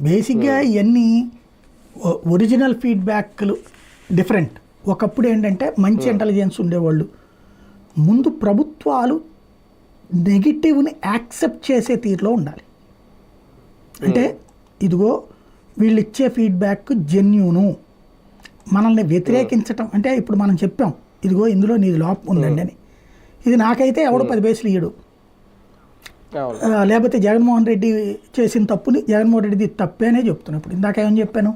బేసిక్గా ఇవన్నీ ఒ- ఒరిజినల్ ఫీడ్బ్యాక్లు డిఫరెంట్. ఒకప్పుడు ఏంటంటే మంచి ఇంటెలిజెన్స్ ఉండేవాళ్ళు. ముందు ప్రభుత్వాలు నెగిటివ్ని యాక్సెప్ట్ చేసే తీరులో ఉండాలి. అంటే ఇదిగో వీళ్ళు ఇచ్చే ఫీడ్బ్యాక్ జెన్యూను. మనల్ని వ్యతిరేకించటం అంటే ఇప్పుడు మనం చెప్పాం ఇదిగో ఇందులో నీది లోపం ఉందండి అని. ఇది నాకైతే ఎవడు పది పైసలు ఇయ్యడు. లేకపోతే జగన్మోహన్ రెడ్డి చేసిన తప్పుని జగన్మోహన్ రెడ్డిది తప్పేనే చెప్తున్నాను ఇప్పుడు ఇందాక ఏమని చెప్పాను?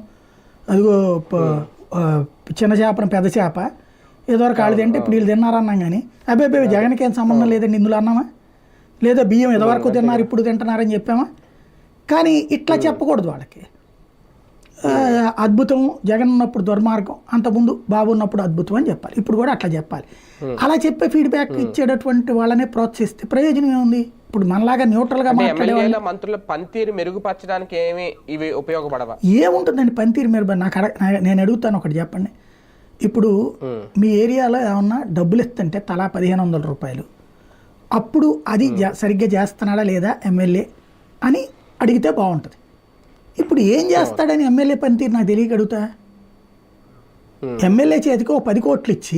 అదిగో చిన్న చేపను పెద్ద చేప. ఏదోవరకు ఆడిది అంటే ఇప్పుడు వీళ్ళు తిన్నారన్నాం కానీ అబ్బాయి అబ్బాయి జగన్కి ఏం సంబంధం లేదండి ఇందులో అన్నామా లేదా బియ్యం ఎదవరకు తిన్నారు? ఇప్పుడు తింటున్నారని చెప్పామా కానీ ఇట్లా చెప్పకూడదు వాళ్ళకి. అద్భుతం జగన్ ఉన్నప్పుడు దుర్మార్గం అంతకుముందు బాబు ఉన్నప్పుడు అద్భుతం అని చెప్పాలి. ఇప్పుడు కూడా అట్లా చెప్పాలి. అలా చెప్పే ఫీడ్బ్యాక్ ఇచ్చేటటువంటి వాళ్ళనే ప్రోత్సహిస్తే ప్రయోజనం ఏముంది? ఇప్పుడు మనలాగా న్యూట్రల్గా అంటే మాట్లాడే వాళ్ళు ఎమ్మెల్యేల మంత్రుల పనితీరు మెరుగుపరచడానికి ఏమి ఇవి ఉపయోగపడవా? ఏముంటుందండి పనితీరు మీరు నాకు నేను అడుగుతాను ఒకటి చెప్పండి. ఇప్పుడు. మీ ఏరియాలో ఏమన్నా డబ్బులు ఇస్తుంటే తలా పదిహేను వందల రూపాయలు. అప్పుడు అది జా- సరిగ్గా చేస్తున్నాడా లేదా ఎమ్మెల్యే అని అడిగితే బాగుంటుంది. ఇప్పుడు ఏం చేస్తాడని ఎమ్మెల్యే పనితీరు నాకు Hmm. ఎమ్మెల్యే చేతికి ఓ పది కోట్లు ఇచ్చి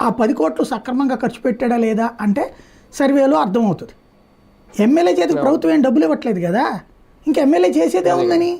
ఆ పది కోట్లు సక్రమంగా ఖర్చు పెట్టాడా లేదా అంటే సర్వేలో అర్థమవుతుంది. ఎమ్మెల్యే చేతికి ప్రభుత్వం ఏం డబ్బులు ఇవ్వట్లేదు కదా? ఇంకా ఎమ్మెల్యే చేసేదే ఉందని?